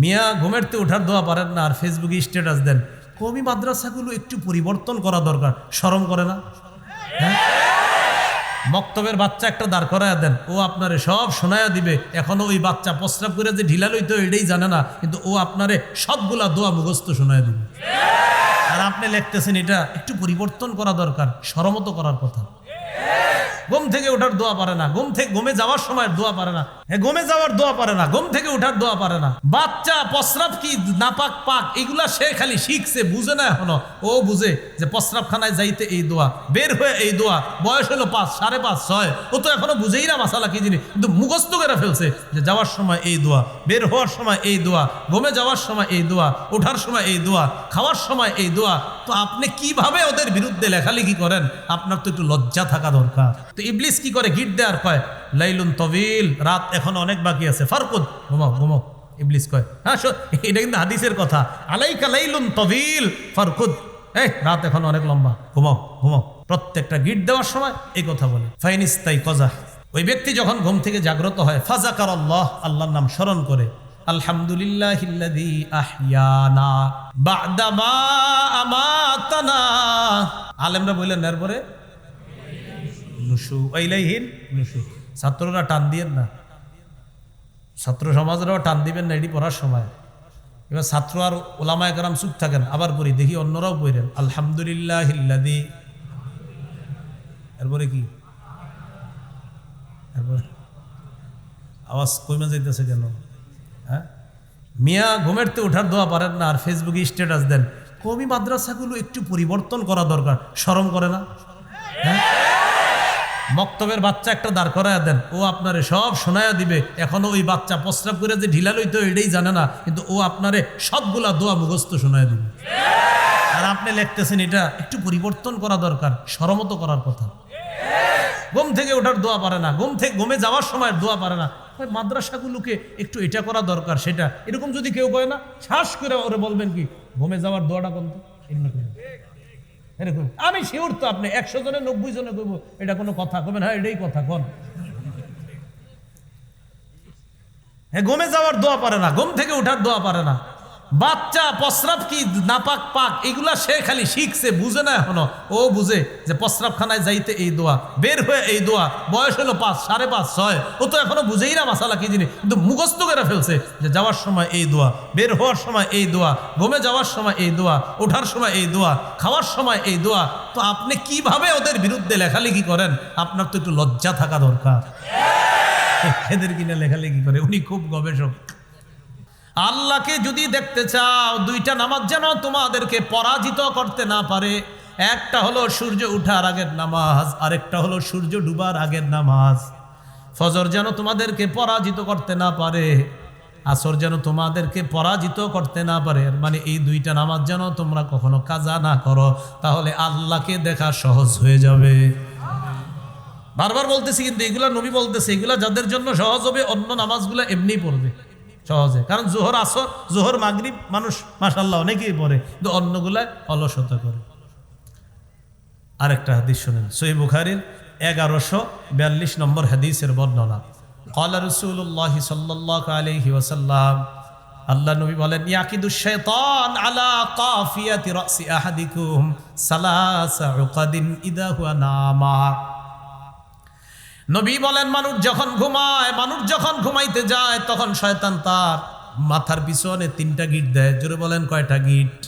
মিয়া ঘুমেরতে ওঠার দোয়া পারেন না, আর ফেসবুকে স্ট্যাটাস দেন। কমি মাদ্রাসাগুলো একটু পরিবর্তন করা দরকার শরম করে না? হ্যাঁ? মক্তবের বাচ্চা একটা দাঁড় করায় দেন, ও আপনারে সব শোনায়া দিবে। এখনও ওই বাচ্চা প্রস্রাব করে যে ঢিলা লইতো, এটাই জানে না, কিন্তু ও আপনারে সবগুলা দোয়া মুখস্থ শোনায়া দিবে। আর আপনি লিখতেছেন এটা একটু পরিবর্তন করা দরকার সরমত করার কথা। ঘুম থেকে ওঠার দোয়া পারে না। ঘুম থেকে ঘুমে যাওয়ার সময় দোয়া পারে না। হ্যাঁ ঘুমে যাওয়ার দোয়া পারে না। ঘুম থেকে ওঠার দোয়া পারে না। বাচ্চা, প্রস্রাব কি নাপাক পাক, এগুলা সে খালি শিখছে, বুঝে না এখনও। ও বুঝে যে প্রস্রাবখানায় যাইতে এই দোয়া, বের হয়ে এই দোয়া, বয়স হলো পাঁচ, সাড়ে পাঁচ, ছয়। ও তো এখনও বুঝেই না মাসালা কি জিনিস, কিন্তু মুখস্থ করে ফেলছে যে যাওয়ার সময় এই দোয়া, বের হওয়ার সময় এই দোয়া, ঘুমে যাওয়ার সময় এই দোয়া, ওঠার সময় এই দোয়া, খাওয়ার সময় এই দোয়া। তো আপনি কীভাবে ওদের বিরুদ্ধে লেখালেখি করেন? আপনার তো একটু লজ্জা থাকা দরকার। তো ইবলিস কি করে গিট দেওয়ার কয়, লাইলুন তবিল, রাত এখন অনেক বাকি আছে ফারকুদ ঘুমাও ঘুমাও। ইবলিস কয় হ্যাঁ এটা কিন্তু হাদিসের কথা। আলাইকা লাইলুন তবিল ফারকুদ এই, রাত এখন অনেক লম্বা, ঘুমাও ঘুমাও। প্রত্যেকটা গিট দেওয়ার সময় এই কথা বলে। ফাইনিস তাই কজা, ওই ব্যক্তি যখন ঘুম থেকে জাগ্রত হয়, ফাজাকার আল্লাহ, আল্লাহর নাম স্মরণ করে আলহামদুলিল্লাহ আহিয়ানা বাদামা আমাতানা। আলেমরা বললেন, এরপরে নুসু নুসু। ছাত্ররা টান দিয়েন না। ছাত্র সমাজরাও টান দিবেন না, এটি পড়ার সময়। এবার ছাত্র আর ওলামায় কারাম চুপ থাকেন, আবার পড়ি, দেখি অন্যরাও পড়েন। আলহামদুলিল্লাহ হিল্লাদি এরপরে কি? এরপরে আওয়াজ কইমা যাইতেছে কেন? হ্যাঁ? মিয়া ঘুমেরতে ওঠার দোয়া পারেন না, আর ফেসবুকে স্ট্যাটাস দেন। কমি মাদ্রাসাগুলো একটু পরিবর্তন করা দরকার শরম করে না? হ্যাঁ? মক্তবের বাচ্চা একটা দাঁড় করায় দেন। ও আপনারে সব শোনায়া দিবে। এখনও ওই বাচ্চা প্রস্রাব করে যে ঢিলা লইতো এটাই জানে না, কিন্তু ও আপনারে সবগুলা দোয়া মুখস্থ শোনায় দিবে। আর আপনি লিখতেছেন এটা একটু পরিবর্তন করা দরকার, সরমত করার কথা। ঘুম থেকে ওঠার দোয়া পারে না, ঘুম থেকে ঘুমে যাওয়ার সময় দোয়া পারে না। মাদ্রাসাগুলোকে একটু এটা করা দরকার, সেটা। এরকম যদি কেউ কয় না, শ্বাস করে ওরে বলবেন কি, ঘুমে যাওয়ার দোয়াটা কোন এগুলো। এরকম। আমি শিওর তো আপনি, একশো জনে নব্বই জনে কইব এটা কোনো কথা কবেন হ্যাঁ এটাই কথা, কন? হ্যাঁ ঘুমে যাওয়ার দোয়া পারে না ঘুম থেকে উঠার দোয়া পারে না। বাচ্চা, প্রস্রাব কি নাপাক, পাক, এগুলা সে খালি শিখছে, বুঝে না এখনও। ও বুঝে যে প্রস্রাবখানায় যাইতে এই দোয়া, বের হয়ে এই দোয়া, বয়স হলো পাঁচ, সাড়ে পাঁচ, ছয়। ও তো এখনও বুঝেই না মাসালা কি জিনিস, কিন্তু মুখস্থ করে ফেলছে যে যাওয়ার সময় এই দোয়া, বের হওয়ার সময় এই দোয়া, ঘুমে যাওয়ার সময় এই দোয়া, ওঠার সময় এই দোয়া, খাওয়ার সময় এই দোয়া। তো আপনি কীভাবে ওদের বিরুদ্ধে লেখালেখি করেন? আপনার তো একটু লজ্জা থাকা দরকার। এদের কিনা লেখালেখি করে, উনি খুব গবেষক। আল্লাহকে যদি দেখতে চাও, দুইটা নামাজ যেন তোমাদেরকে পরাজিত করতে না পারে। একটা হলো সূর্য উঠার আগের নামাজ, আরেকটা হলো সূর্য ডুবার আগের নামাজ। ফজর যেন তোমাদেরকে পরাজিত করতে না পারে, আসর যেন তোমাদেরকে পরাজিত করতে না পারে। মানে এই দুইটা নামাজ যেন তোমরা কখনো কাজা না করো, তাহলে আল্লাহকে দেখা সহজ হয়ে যাবে। বারবার বলতেছি কিন্তু এগুলা নবী বলতেছে, এগুলা যাদের জন্য সহজ হবে, অন্য নামাজগুলো এমনি পড়বে। সহজে। কারণ জোহর আসর, জোহর, মাগরিব মানুষ মাসাল্লাহ অনেকেই পড়ে, কিন্তু অন্যগুলায় অলসতা করে। আরেকটা হাদিস শোনেন। সই বুখারির এগারোশো বিয়াল্লিশ নম্বর হাদিসের বর্ণনা। কলা রসুল্লাহ সাল্লাহ আলহি ওসাল্লাম আল্লাহ নবী বলেন, ইয়াকিদু শাইতান আলা কাফিয়াতি রাসি আহাদিকুম সালাসা ইদা নামা। নবী বলেন, মানুষ যখন ঘুমায়, মানুষ যখন ঘুমাইতে যায়, তখন শয়তান তার মাথার পিছনে তিনটা গিট দেয়। জোরে বলেন, কয়টা গিট?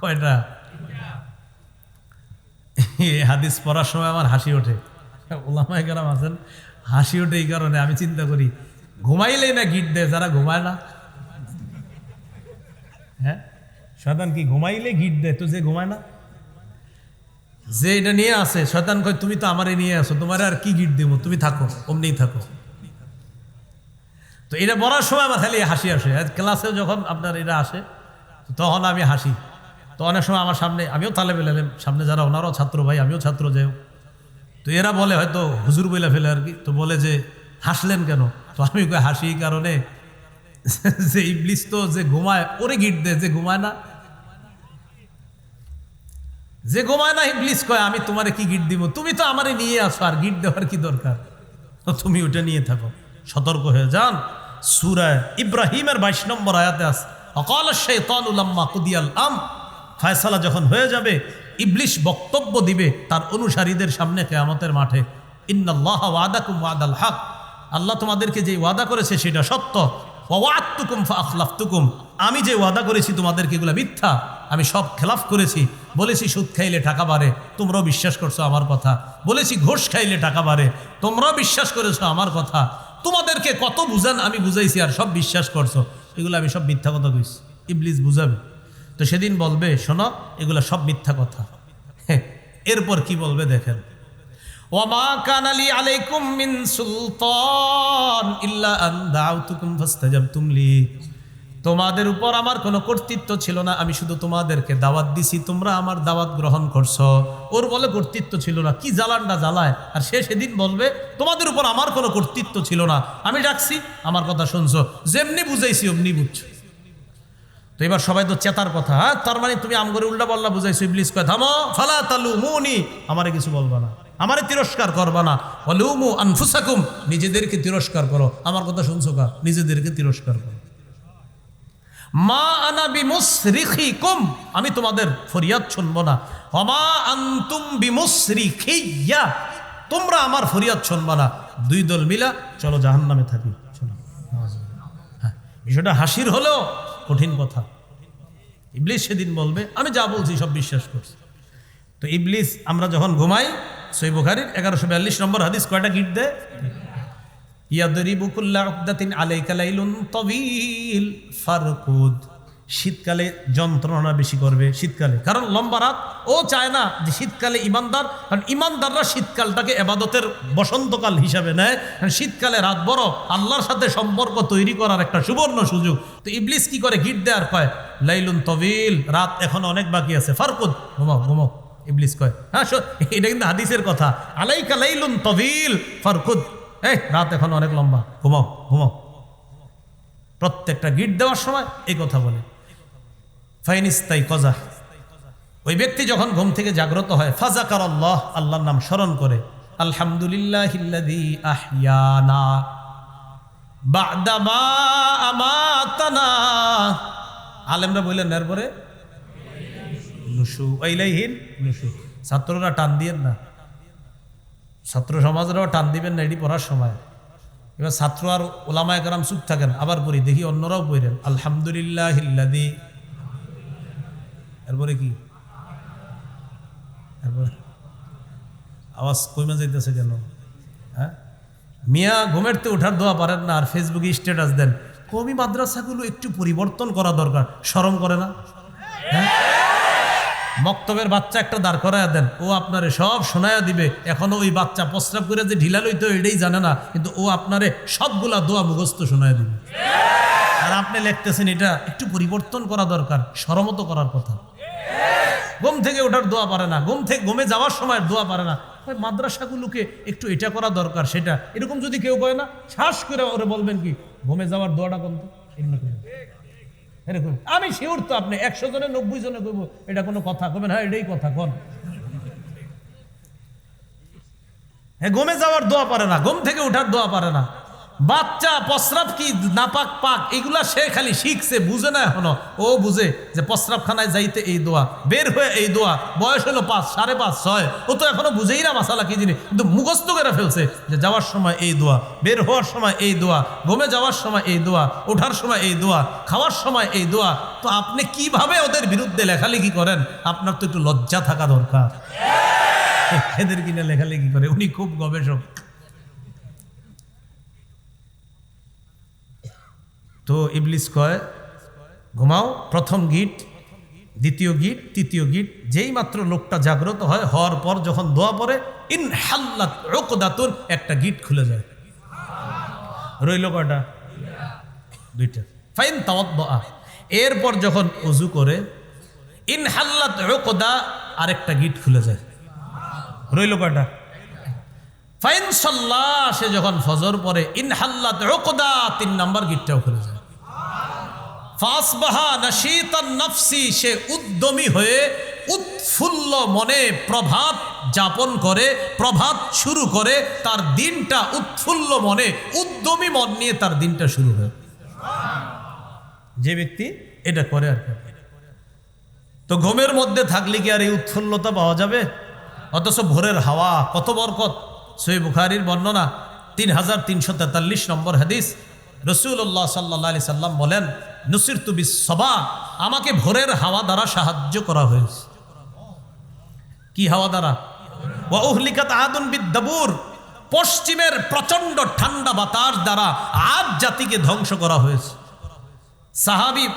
কয়টা? হাদিস পড়ার সময় আমার হাসি ওঠে। ওলামায় কেরাম আছেন, হাসি ওঠে এই কারণে, আমি চিন্তা করি, ঘুমাইলেই না গিট দেয়, যারা ঘুমায় না। হ্যাঁ? শয়তান কি ঘুমাইলে গিট দেয়? তো যে ঘুমায় না। যে এটা নিয়ে আসে শয়তান কয়, তুমি তো আমারে নিয়ে আসো তোমার আর কি গিট দেবো? তুমি থাকো অমনিই থাকো। তো এটা বলার সময় আমার খালি হাসি আসে। ক্লাসে যখন আপনার এটা আসে তখন আমি হাসি। তো অনেক সময় আমার সামনে, আমিও তালে বেলালাম সামনে যারা ওনারাও ছাত্র ভাই, আমিও ছাত্র যাই তো এরা বলে হয়তো, হুজুর বইলা ফেলে আর কি? তো বলে যে, হাসলেন কেন? তো আমি হাসি কারণে যে ইবলিস তো যে ঘুমায়, ওরে গিট দেয় যে ঘুমায় না যে ঘুমায় না, ইবলিস কয়, আমি তোমারে কি গিট দিব? তুমি তো আমারে নিয়ে আসো, আর গিট দেওয়ার কি দরকার? তুমি ওটা নিয়ে থাকো। সতর্ক হয়ে যান। সুরায় ইব্রাহিমের বাইশ নম্বর আয়াতে আছে অকাল শেতানুল্লাম্মা কুদিয়াল আম ফায়সালা যখন হয়ে যাবে ইবলিশ বক্তব্য দিবে তার অনুসারীদের সামনে কেয়ামতের মাঠে। ইন্নাল্লাহ ওয়াদাকুম ওয়াদাল হক। আল্লাহ তোমাদেরকে যে ওয়াদা করেছে সেটা সত্য। ওয়াত্তুকুম আখলাফতুকুম আমি যে ওয়াদা করেছি তোমাদেরকে এগুলো মিথ্যা। আমি সব খেলাফ করেছি। বলেছি, সুদ খাইলে টাকা বাড়ে, তোমরাও বিশ্বাস করছ আমার কথা। বলেছি, ঘোষ খাইলে টাকা বাড়ে, তোমরাও বিশ্বাস করেছ আমার কথা। তোমাদেরকে কত বুঝান আমি বুঝাইছি, আর সব বিশ্বাস করছ। এগুলো আমি সব মিথ্যা কথা কইছি। ইবলিস বুঝাবে। তো সেদিন বলবে, শোনো, এগুলো সব মিথ্যা কথা। এরপর কি বলবে দেখেন। ওমা কানালি আলাইকুম মিন সুলতান ইল্লা আন দাউতুকুম ফাস্তাজাবতুম লি। তোমাদের উপর আমার কোনো কর্তৃত্ব ছিল না, আমি শুধু তোমাদেরকে দাওয়াত দিছি, তোমরা আমার দাওয়াত গ্রহণ করছ। ওর বলে কর্তৃত্ব ছিল না, কি জ্বালানটা জ্বালায়? আর সে সেদিন বলবে, তোমাদের উপর আমার কোনো কর্তৃত্ব ছিল না। আমি ডাকছি, আমার কথা শুনছো, যেমনি বুঝাইছি অমনি বুঝছ। তো এবার সবাই তো চেতার কথা হ্যাঁ? তার মানে তুমি আমগরে উল্টা পাল্লা বুঝাইছো, ইবলিস কয়, থামো, ফালা তালু মুনি আমারে কিছু বলবা না, আমারে তিরস্কার করবা না। অলুমু আনফুসাকুম, নিজেদেরকে তিরস্কার করো। আমার কথা শুনছো কা নিজেদেরকে তিরস্কার করো। মা আনা বিমুসরিখিকুম। আমি তোমাদের ফরিয়াদ শুনব না। অমা আন্তুম বিমুসরিখিয়া। তোমরা আমার ফরিয়াদ শুনবা না। দুই দল মিলা চলো জাহান্নামে থাকি। চলো। হ্যাঁ বিষয়টা হাসির হলেও কঠিন কথা। ইবলিস সেদিন বলবে, আমি যা বলছি সব বিশ্বাস করছি। তো ইবলিস, আমরা যখন ঘুমাই, সই বুখারির এগারোশো বিয়াল্লিশ নম্বর হাদিস কয়টা গিট দেয় ইয়াদরিবুকুল্লা উকদাতিন আলাইকা লাইলুন তবিল ফারকুদ শীতকালে যন্ত্রণা বেশি করবে শীতকালে। কারণ লম্বা রাত, ও চায় না যে শীতকালে ইমানদার, কারণ ইমানদাররা শীতকালটাকে এবাদতের বসন্তকাল হিসাবে নেয়। কারণ শীতকালে রাত বড়, আল্লাহর সাথে সম্পর্ক তৈরি করার একটা সুবর্ণ সুযোগ। তো ইবলিস কি করে গিট দেওয়ার কয়, লাইলুন তবিল, রাত এখন অনেক বাকি আছে। ফারকুদ। ঘুমাও ঘুমাও, ইবলিস কয়। হ্যাঁ এটা কিন্তু হাদিসের কথা। আলাইকা লাইলুন তবিল, ফারকুদ। এই, রাত এখন অনেক লম্বা। ঘুমাও ঘুমাও। প্রত্যেকটা গিট দেওয়ার সময় এই কথা বলে। ফাইনিস্তাই কজা। ওই ব্যক্তি যখন ঘুম থেকে জাগ্রত হয় ফাজা ফাজাকার আল্লাহ আল্লাহর নাম স্মরণ করে আলহামদুলিল্লাহ আহিয়ানা আলেমরা বললেন, এরপরে নুসু ওইলাইহীন নুসু ছাত্ররা টান দিয়েন না। ছাত্র সমাজরাও টান দিবেন না, এটি পড়ার সময়। এবার ছাত্র আর ওলামায় কারাম চুপ থাকেন, আবার পড়ি, দেখি অন্যরাও পড়েন আলহামদুলিল্লাহ হিল্লাদি এরপরে কি? আওয়াজ কইমা যাইতেছে কেন? হ্যাঁ? মিয়া ঘুমেরতে ওঠার দোয়া পারেন না, আর ফেসবুকে স্ট্যাটাস দেন। কমি মাদ্রাসাগুলো একটু পরিবর্তন করা দরকার, শরম করে না? মক্তবের বাচ্চা একটা দাঁড় করায় দেন। ও আপনারে সব শোনায়া দিবে। এখনও ওই বাচ্চা প্রস্রাব করে যে ঢিলা লইতো এটাই জানে না, কিন্তু ও আপনারে সবগুলা দোয়া মুখস্থ শোনায় দিবে। আর আপনি লিখতেছেন এটা একটু পরিবর্তন করা দরকার, সরমত করার কথা। ঘুম থেকে ওঠার দোয়া পারে না, ঘুম থেকে ঘুমে যাওয়ার সময় দোয়া পারে না। মাদ্রাসাগুলোকে একটু এটা করা দরকার, সেটা। এরকম যদি কেউ কয় না, শ্বাস করে ওরে বলবেন কি, ঘুমে যাওয়ার দোয়াটা কোন এগুলো। এরকম আমি শিওর তো আপনি, একশো জনে নব্বই জনে কইব এটা কোনো কথা কবেন হ্যাঁ এটাই কথা, কন? হ্যাঁ ঘুমে যাওয়ার দোয়া পারে না ঘুম থেকে উঠার দোয়া পারে না। বাচ্চা, প্রস্রাব কি নাপাক, পাক, এগুলা সে খালি শিখছে, বুঝে না এখনও। ও বুঝে যে প্রস্রাবখানায় যাইতে এই দোয়া, বের হয়ে এই দোয়া, বয়স হলো পাঁচ, সাড়ে পাঁচ, ছয়। ও তো এখনও বুঝেই না মাসালা কি জিনিস, কিন্তু মুখস্থ করে ফেলছে যে যাওয়ার সময় এই দোয়া, বের হওয়ার সময় এই দোয়া, ঘুমে যাওয়ার সময় এই দোয়া, ওঠার সময় এই দোয়া, খাওয়ার সময় এই দোয়া। তো আপনি কীভাবে ওদের বিরুদ্ধে লেখালেখি করেন? আপনার তো একটু লজ্জা থাকা দরকার। এদের কিনে লেখালেখি করে, উনি খুব গবেষক। তো ইবলিস কয়, ঘুমাও, প্রথম গিট দ্বিতীয় গিট তৃতীয় গিট যেই মাত্র লোকটা জাগ্রত হয়, হওয়ার পর যখন দোয়া পড়ে ইন হাল্লাত রোকদাতুন একটা গিট খুলে যায়। রইল কয়টা? দুইটা। ফাইন তাওয়াদ্দা এরপর যখন উজু করে ইন হাল্লাত রোকদা আরেকটা গিট খুলে যায়। রইল কয়টা? ফাইন সাল্লাহ সে যখন ফজর পরে ইনহাল্লাত রোকদা তিন নাম্বার গিটটাও খুলে যায়। ফাসবাহা নাশীতান নফসি, সে উদ্যমী হয়ে উৎফুল্ল মনে প্রভাত যাপন করে, প্রভাত শুরু করে, তার দিনটা উৎফুল্ল মনে, উদ্যমী মন নিয়ে তার দিনটা শুরু হয়। যে ব্যক্তি এটা করে আর তো ঘুমের মধ্যে থাকলে কি আর এই উৎফুল্লতা পাওয়া যাবে? অথচ ভোরের হাওয়া, কত বরকত। সই বুখারির বর্ণনা তিন হাজার তিনশো তেতাল্লিশ নম্বর হাদিস। রসুল্লাহ সাল্লা সাল্লাম বলেন নসির তুবি সবা আমাকে ভোরের হাওয়া দ্বারা সাহায্য করা হয়েছে। কি হাওয়া দ্বারা? ওহলিকাত আদুন বিদ্যাবুর পশ্চিমের প্রচণ্ড ঠান্ডা বাতাস দ্বারা আজ জাতিকে ধ্বংস করা হয়েছে। সাহাবি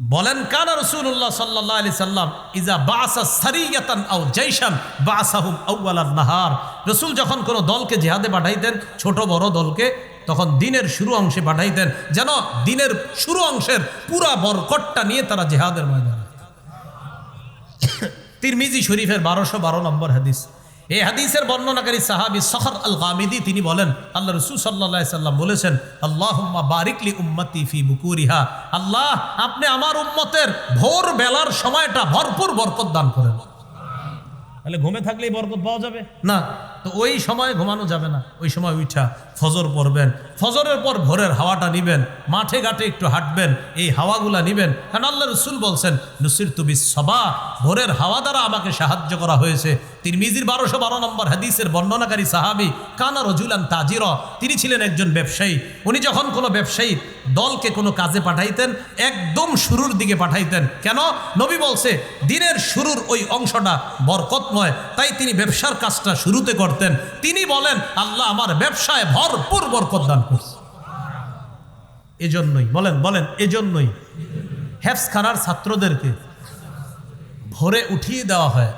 বলেন, কানা রসুল্লাহ সাল্লাহ আলি সাল্লাম, ইজা বাসা নাহার। রসুল যখন কোনো দলকে জেহাদে পাঠাইতেন, ছোট বড় দলকে, তখন দিনের শুরু অংশে পাঠাইতেন, যেন দিনের শুরু অংশের পুরা বরকটটা নিয়ে তারা জেহাদের ময়দানে তিরমিজি শরীফের বারোশো বারো নম্বর হাদিস। এই হাদিসের বর্ণনাকারী সাহাবি সখর আল গামিদি তিনি বলেন আল্লাহ রসুল সাল্লা সাল্লাম বলেছেন আল্লাহ বারিকলি উম্মতি ফি বুকুরিহা। আল্লাহ আপনি আমার উম্মতের ভোর বেলার সময়টা ভরপুর বরকত দান করেন। তাহলে ঘুমে থাকলেই বরকত পাওয়া যাবে? না তো ওই সময় ঘুমানো যাবে না ওই সময় উঠা ফজর পড়বেন, ফজরের পর ভোরের হাওয়াটা নিবেন, মাঠে ঘাটে একটু হাঁটবেন, এই হাওয়াগুলা নিবেন। কারণ আল্লাহ রসুল বলছেন নসির তুবি সবা ভোরের হাওয়া দ্বারা আমাকে সাহায্য করা হয়েছে। তিনি মিজির বারোশো বারো নম্বর হাদিসের বর্ণনাকারী সাহাবি, কানা রজুলান তাজির, তিনি ছিলেন একজন ব্যবসায়ী। উনি যখন কোনো ব্যবসায়ী দলকে কোনো কাজে পাঠাইতেন, একদম শুরুর দিকে পাঠাইতেন। কেন? নবী বলছে, দিনের শুরুর ওই অংশটা বরকতময় তাই তিনি ব্যবসার কাজটা শুরুতে করতেন। তিনি বলেন, আল্লাহ আমার ব্যবসায় ভরপুর বরকত দান করছে। এজন্যই, বলেন বলেন, এজন্যই হেফসখানার ছাত্রদেরকে ভোরে উঠিয়ে দেওয়া হয়।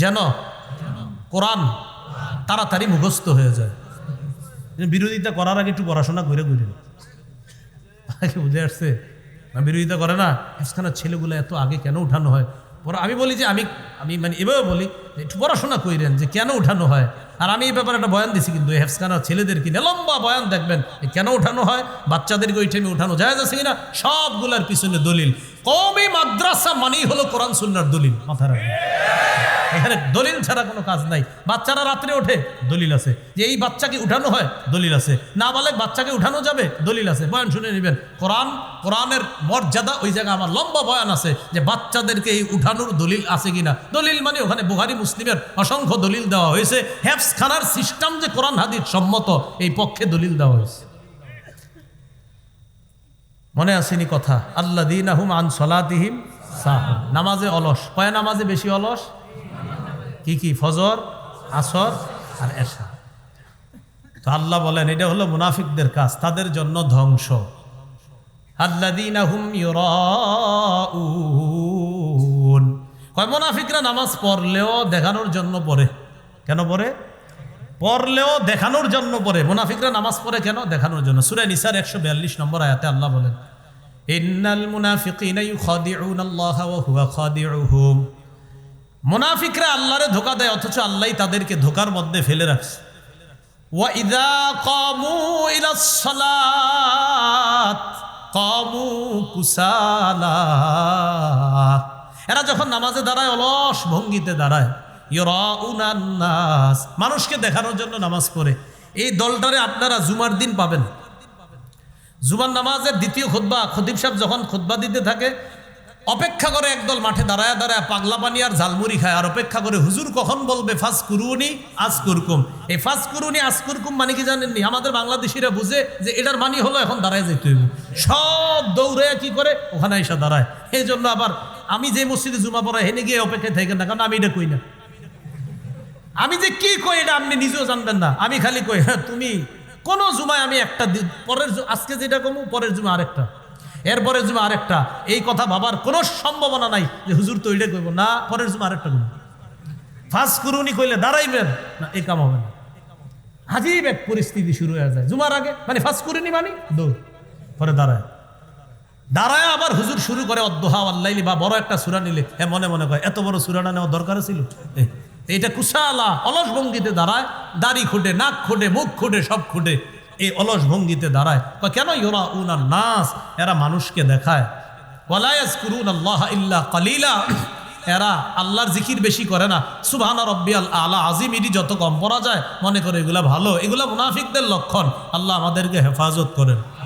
যেন কোরআন তাড়াতাড়ি মুখস্থ হয়ে যায়। বিরোধিতা করার আগে একটু পড়াশোনা করে ঘুরে বুঝে আসছে, না বিরোধিতা করে না হেফসখানার ছেলেগুলো এত আগে কেন উঠানো হয়? পরে আমি বলি যে, আমি আমি মানে এভাবে বলি একটু পড়াশোনা কইরেন যে, কেন উঠানো হয়? আর আমি এই ব্যাপারে একটা বয়ান দিছি, কিন্তু হেফসখানার ছেলেদের কিনে লম্বা বয়ান দেখবেন? কেন উঠানো হয়? বাচ্চাদেরকে ওই টাইমে উঠানো যায় যাচ্ছে কিনা? সবগুলার পিছনে দলিল। কমই মাদ্রাসা মানেই হলো কোরআন, সুন্নার দলিল, মাথা এখানে দলিল ছাড়া কোনো কাজ নাই। বাচ্চারা রাত্রে ওঠে, দলিল আছে। যে এই বাচ্চাকে উঠানো হয়, দলিল আছে। না বলে বাচ্চাকে উঠানো যাবে, দলিল আছে। বয়ান শুনে নেবেন। কোরআন, কোরআনের মর্যাদা, ওই জায়গায় আমার লম্বা বয়ান আছে যে বাচ্চাদেরকে এই উঠানোর দলিল আছে কিনা? দলিল মানে ওখানে বুহারি মুসলিমের অসংখ্য দলিল দেওয়া হয়েছে। হ্যাপস খানার সিস্টেম যে কোরআন হাদির সম্মত, এই পক্ষে দলিল দেওয়া হয়েছে। মনে আসেনি কথা? আল্লাহ দিন আহুম আন সলাতিহিম সাহ নামাজে অলস। কয় নামাজে বেশি অলস? কি কি? ফজর, আসর আর এশা। তো আল্লাহ বলেন, এটা হলো মুনাফিকদের কাজ, তাদের জন্য ধ্বংস। কয় মুনাফিকরা নামাজ পড়লেও দেখানোর জন্য পড়ে? কেন পড়ে? পড়লেও দেখানোর জন্য পড়ে মুনাফিকরা নামাজ পড়ে কেন দেখানোর জন্য সূরা নিসার 142 নম্বর আয়াতে আল্লাহ বলেন ইন্নাল মুনাফিকিনা ইউখাদিউনাল্লাহা ওয়া হুয়া খাদিউহুম মুনাফিকরা আল্লাহরে ধোকা দেয় অথচ আল্লাহ তাদেরকে ধোকার মধ্যে ফেলে রাখছে وَإِذَا قَامُوا إِلَى الصَّلَاةِ قَامُوا كُسَالَى এরা যখন নামাজে দাঁড়ায় অলস ভঙ্গিতে দাঁড়ায় ইয়রাউনা নাস। মানুষকে দেখানোর জন্য নামাজ পড়ে। এই দলটারে আপনারা জুমার দিন পাবেন। জুমার নামাজের দ্বিতীয় খুদ্া খদিব সাহেব যখন খুদ্া দিতে থাকে, অপেক্ষা করে একদল মাঠে দাঁড়ায় দাঁড়ায় পাগলা পানি আর ঝালমুড়ি খায় আর অপেক্ষা করে, হুজুর, কখন বলবে ফাস কুরুনি আজ কুরকুম এই ফাস কুরুনি আজ কুরকুম মানে কি জানেননি? আমাদের বাংলাদেশিরা বুঝে যে এটার মানি হলো এখন দাঁড়ায় যেতে সব দৌড়ে কি করে? ওখানে এসে দাঁড়ায়। এই জন্য আবার আমি যে মসজিদে জুমা পড়াই, হেনে গিয়ে অপেক্ষায় থাকেন না, কারণ আমি এটা কই না। আমি যে কি কই এটা আপনি নিজেও জানবেন না। আমি খালি কই হ্যাঁ তুমি, কোনো জুমায় আমি একটা পরের আজকে যেটা কমু, পরের জুমা আরেকটা। এরপরে জুমা আরেকটা। এই কথা ভাবার কোনো সম্ভাবনা নাই যে হুজুর তো এটা কইব। না, পরের জুমা আরেকটা কমু। ফাঁস করুনি কইলে দাঁড়াইবেন। না, এই কাম হবে না। আজীব এক পরিস্থিতি শুরু হয়ে যায়। জুমার আগে মানে ফাঁস করিনি মানে দৌড়, পরে দাঁড়ায়। দাঁড়ায় আবার হুজুর শুরু করে, অদ্দোহা আল্লাইলি বা বড় একটা সুরা নিলে। হ্যাঁ মনে মনে করে এত বড় সুরাটা নেওয়া দরকার ছিল? এ, এইটা কুশালা অলস ভঙ্গিতে দাঁড়ায় দাড়ি খুঁটে নাক খুঁটে মুখ খুঁটে সব খুঁটে। এই অলস ভঙ্গিতে দাঁড়ায়। কয়, কেন ইয়োরা উনা নাস? এরা মানুষকে দেখায়। ওয়ালায়াস কুরুন আল্লাহ ইল্লা কালিলা। এরা আল্লাহর জিকির বেশি করে না। সুবহানা রব্বিয়াল আলা আজিম ইডি যত কম পড়া যায় মনে করে এগুলা ভালো। এগুলা মুনাফিকদের লক্ষণ। আল্লাহ আমাদেরকে হেফাজত করেন।